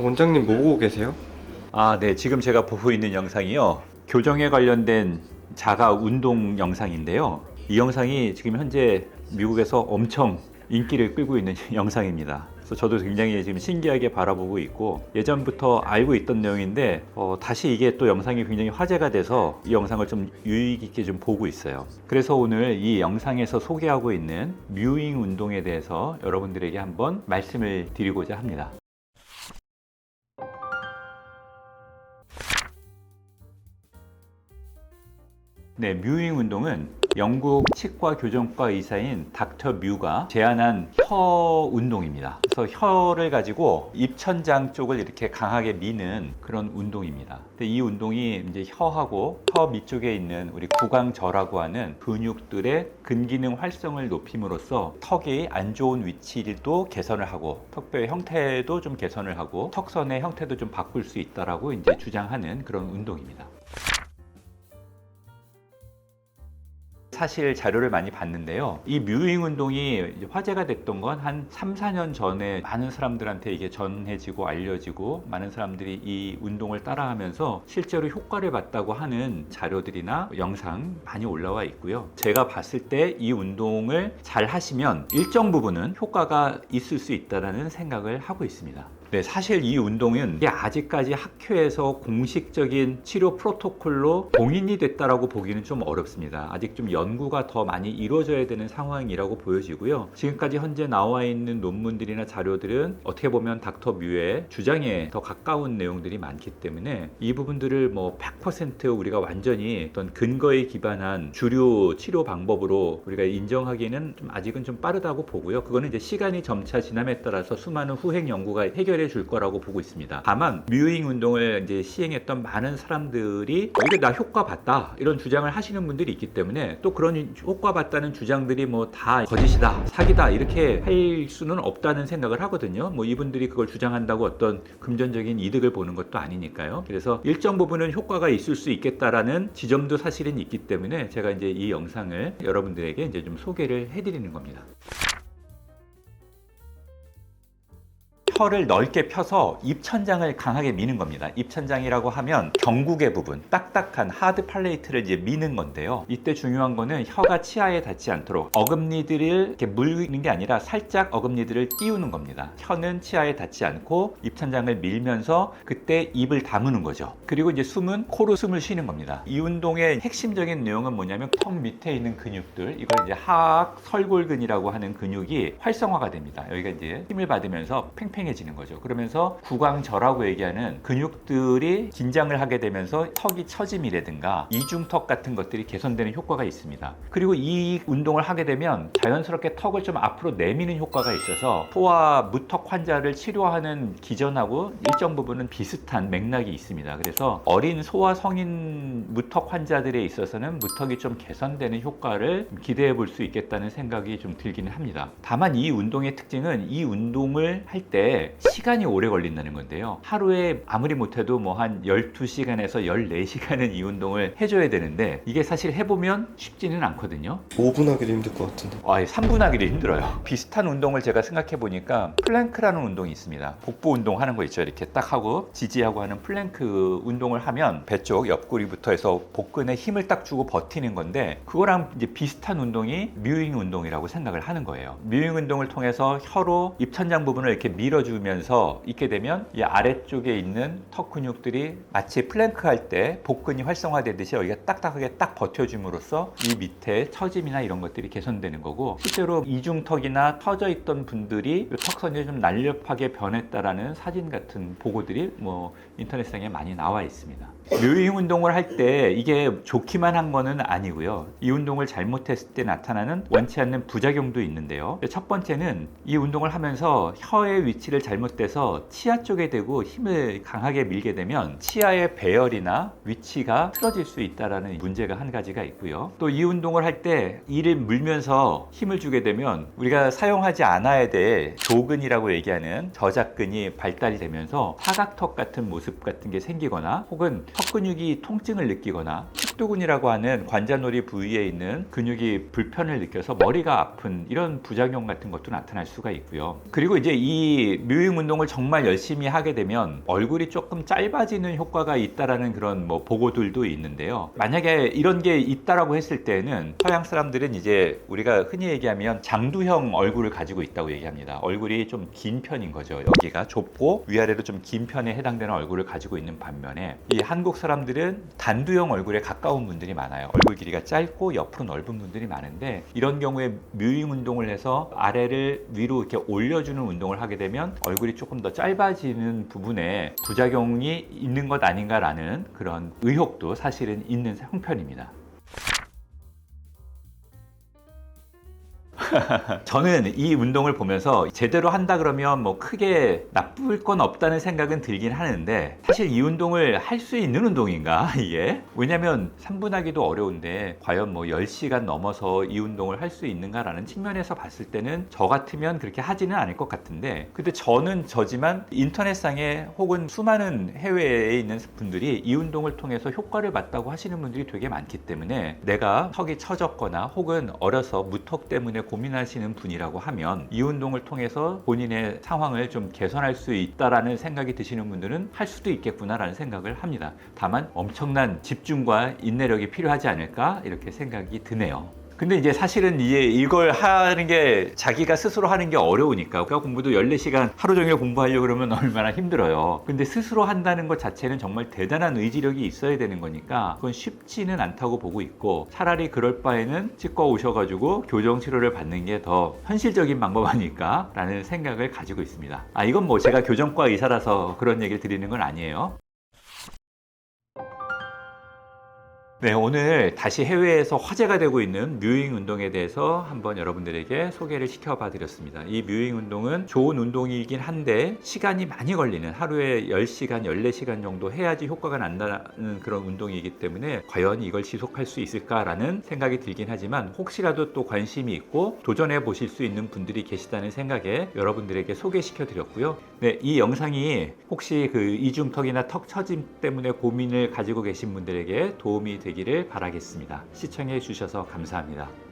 원장님 뭐 보고 계세요? 아, 네. 지금 제가 보고 있는 영상이요. 교정에 관련된 자가 운동 영상인데요. 이 영상이 지금 현재 미국에서 엄청 인기를 끌고 있는 영상입니다. 그래서 저도 굉장히 지금 신기하게 바라보고 있고 예전부터 알고 있던 내용인데 어, 다시 이게 또 영상이 굉장히 화제가 돼서 이 영상을 좀 유의 깊게 좀 보고 있어요. 그래서 오늘 이 영상에서 소개하고 있는 뮤잉 운동에 대해서 여러분들에게 한번 말씀을 드리고자 합니다. 네, 뮤잉 운동은 영국 치과 교정과 의사인 닥터 뮤가 제안한 혀 운동입니다. 그래서 혀를 가지고 입천장 쪽을 이렇게 강하게 미는 그런 운동입니다. 근데 이 운동이 이제 혀하고 혀 밑쪽에 있는 우리 구강저라고 하는 근육들의 근기능 활성을 높임으로써 턱이 안 좋은 위치도 개선을 하고 턱뼈의 형태도 좀 개선을 하고 턱선의 형태도 좀 바꿀 수 있다라고 이제 주장하는 그런 운동입니다. 사실 자료를 많이 봤는데요. 이 뮤잉 운동이 화제가 됐던 건 한 3, 4년 전에 많은 사람들한테 이게 전해지고 알려지고 많은 사람들이 이 운동을 따라하면서 실제로 효과를 봤다고 하는 자료들이나 영상 많이 올라와 있고요. 제가 봤을 때 이 운동을 잘 하시면 일정 부분은 효과가 있을 수 있다라는 생각을 하고 있습니다. 네, 사실 이 운동은 아직까지 학회에서 공식적인 치료 프로토콜로 공인이 됐다라고 보기는 좀 어렵습니다. 아직 좀 연구가 더 많이 이루어져야 되는 상황이라고 보여지고요. 지금까지 현재 나와 있는 논문들이나 자료들은 어떻게 보면 닥터 뮤의 주장에 더 가까운 내용들이 많기 때문에 이 부분들을 뭐 100% 우리가 완전히 어떤 근거에 기반한 주류 치료 방법으로 우리가 인정하기에는 좀 아직은 좀 빠르다고 보고요. 그거는 이제 시간이 점차 지남에 따라서 수많은 후행 연구가 해결 해 줄 거라고 보고 있습니다. 다만 뮤잉 운동을 이제 시행했던 많은 사람들이 어, 이게 나 효과 봤다 이런 주장을 하시는 분들이 있기 때문에 또 그런 효과 봤다는 주장들이 뭐 다 거짓이다 사기다 이렇게 할 수는 없다는 생각을 하거든요. 뭐 이분들이 그걸 주장한다고 어떤 금전적인 이득을 보는 것도 아니니까요. 그래서 일정 부분은 효과가 있을 수 있겠다라는 지점도 사실은 있기 때문에 제가 이제 이 영상을 여러분들에게 이제 좀 소개를 해드리는 겁니다. 혀를 넓게 펴서 입천장을 강하게 미는 겁니다. 입천장이라고 하면 경국의 부분, 딱딱한 하드 팔레이트를 이제 미는 건데요. 이때 중요한 거는 혀가 치아에 닿지 않도록 어금니들을 이렇게 물는 게 아니라 살짝 어금니들을 띄우는 겁니다. 혀는 치아에 닿지 않고 입천장을 밀면서 그때 입을 다무는 거죠. 그리고 이제 숨은 코로 숨을 쉬는 겁니다. 이 운동의 핵심적인 내용은 뭐냐면 턱 밑에 있는 근육들, 이걸 이제 하악 설골근이라고 하는 근육이 활성화가 됩니다. 여기가 이제 힘을 받으면서 팽팽 해지는 거죠. 그러면서 구강저라고 얘기하는 근육들이 긴장을 하게 되면서 턱이 처짐이라든가 이중턱 같은 것들이 개선되는 효과가 있습니다. 그리고 이 운동을 하게 되면 자연스럽게 턱을 좀 앞으로 내미는 효과가 있어서 소아 무턱 환자를 치료하는 기전하고 일정 부분은 비슷한 맥락이 있습니다. 그래서 어린 소아 성인 무턱 환자들에 있어서는 무턱이 좀 개선되는 효과를 기대해 볼 수 있겠다는 생각이 좀 들기는 합니다. 다만 이 운동의 특징은 이 운동을 할때 시간이 오래 걸린다는 건데요. 하루에 아무리 못해도 뭐 한 12시간에서 14시간은 이 운동을 해줘야 되는데 이게 사실 해보면 쉽지는 않거든요. 5분 하기도 힘들 것 같은데. 아, 3분 하기도 힘들어요. 비슷한 운동을 제가 생각해 보니까 플랭크라는 운동이 있습니다. 복부 운동 하는 거 있죠. 이렇게 딱 하고 지지하고 하는 플랭크 운동을 하면 배 쪽 옆구리부터 해서 복근에 힘을 딱 주고 버티는 건데 그거랑 이제 비슷한 운동이 뮤잉 운동이라고 생각을 하는 거예요. 뮤잉 운동을 통해서 혀로 입천장 부분을 이렇게 밀어주 면서 있게 되면 이 아래쪽에 있는 턱 근육들이 마치 플랭크 할 때 복근이 활성화되듯이 여기가 딱딱하게 딱 버텨줌으로써 이 밑에 처짐이나 이런 것들이 개선되는 거고 실제로 이중턱이나 터져 있던 분들이 이 턱선이 좀 날렵하게 변했다라는 사진 같은 보고들이 뭐 인터넷상에 많이 나와 있습니다. 묘잉 운동을 할 때 이게 좋기만 한 거는 아니고요. 이 운동을 잘못했을 때 나타나는 원치 않는 부작용도 있는데요. 첫 번째는 이 운동을 하면서 혀의 위치를 잘못돼서 치아 쪽에 대고 힘을 강하게 밀게 되면 치아의 배열이나 위치가 틀어질 수 있다라는 문제가 한 가지가 있고요. 또 이 운동을 할 때 이를 물면서 힘을 주게 되면 우리가 사용하지 않아야 될 조근이라고 얘기하는 저작근이 발달이 되면서 사각턱 같은 모습 같은 게 생기거나 혹은 턱 근육이 통증을 느끼거나 피도근이라고 하는 관자놀이 부위에 있는 근육이 불편을 느껴서 머리가 아픈 이런 부작용 같은 것도 나타날 수가 있고요. 그리고 이제 이 뮤잉 운동을 정말 열심히 하게 되면 얼굴이 조금 짧아지는 효과가 있다라는 그런 뭐 보고들도 있는데요. 만약에 이런 게 있다라고 했을 때는 서양 사람들은 이제 우리가 흔히 얘기하면 장두형 얼굴을 가지고 있다고 얘기합니다. 얼굴이 좀 긴 편인 거죠. 여기가 좁고 위아래로 좀 긴 편에 해당되는 얼굴을 가지고 있는 반면에 이 한국 사람들은 단두형 얼굴에 가까운 분들이 많아요. 얼굴 길이가 짧고 옆으로 넓은 분들이 많은데 이런 경우에 뮤잉 운동을 해서 아래를 위로 이렇게 올려주는 운동을 하게 되면 얼굴이 조금 더 짧아지는 부분에 부작용이 있는 것 아닌가라는 그런 의혹도 사실은 있는 형편입니다. 저는 이 운동을 보면서 제대로 한다 그러면 뭐 크게 나쁠 건 없다는 생각은 들긴 하는데 사실 이 운동을 할 수 있는 운동인가 이게? 왜냐면 3분하기도 어려운데 과연 뭐 10시간 넘어서 이 운동을 할 수 있는가라는 측면에서 봤을 때는 저 같으면 그렇게 하지는 않을 것 같은데 근데 저는 저지만 인터넷상에 혹은 수많은 해외에 있는 분들이 이 운동을 통해서 효과를 봤다고 하시는 분들이 되게 많기 때문에 내가 턱이 처졌거나 혹은 어려서 무턱 때문에 고 민하시는 분이라고 하면 이 운동을 통해서 본인의 상황을 좀 개선할 수 있다라는 생각이 드시는 분들은 할 수도 있겠구나라는 생각을 합니다. 다만 엄청난 집중과 인내력이 필요하지 않을까 이렇게 생각이 드네요. 근데 이제 사실은 이제 이걸 하는 게 자기가 스스로 하는 게 어려우니까 국가 공부도 14시간 하루 종일 공부하려고 그러면 얼마나 힘들어요. 근데 스스로 한다는 것 자체는 정말 대단한 의지력이 있어야 되는 거니까 그건 쉽지는 않다고 보고 있고 차라리 그럴 바에는 치과 오셔가지고 교정 치료를 받는 게 더 현실적인 방법 아닐까 라는 생각을 가지고 있습니다. 아, 이건 뭐 제가 교정과 의사라서 그런 얘기를 드리는 건 아니에요. 네, 오늘 다시 해외에서 화제가 되고 있는 뮤잉 운동에 대해서 한번 여러분들에게 소개를 시켜봐 드렸습니다. 이 뮤잉 운동은 좋은 운동이긴 한데 시간이 많이 걸리는 하루에 10시간, 14시간 정도 해야지 효과가 난다는 그런 운동이기 때문에 과연 이걸 지속할 수 있을까라는 생각이 들긴 하지만 혹시라도 또 관심이 있고 도전해 보실 수 있는 분들이 계시다는 생각에 여러분들에게 소개시켜 드렸고요. 네, 이 영상이 혹시 그 이중턱이나 턱 처짐 때문에 고민을 가지고 계신 분들에게 도움이 되기를 바라겠습니다. 시청해 주셔서 감사합니다.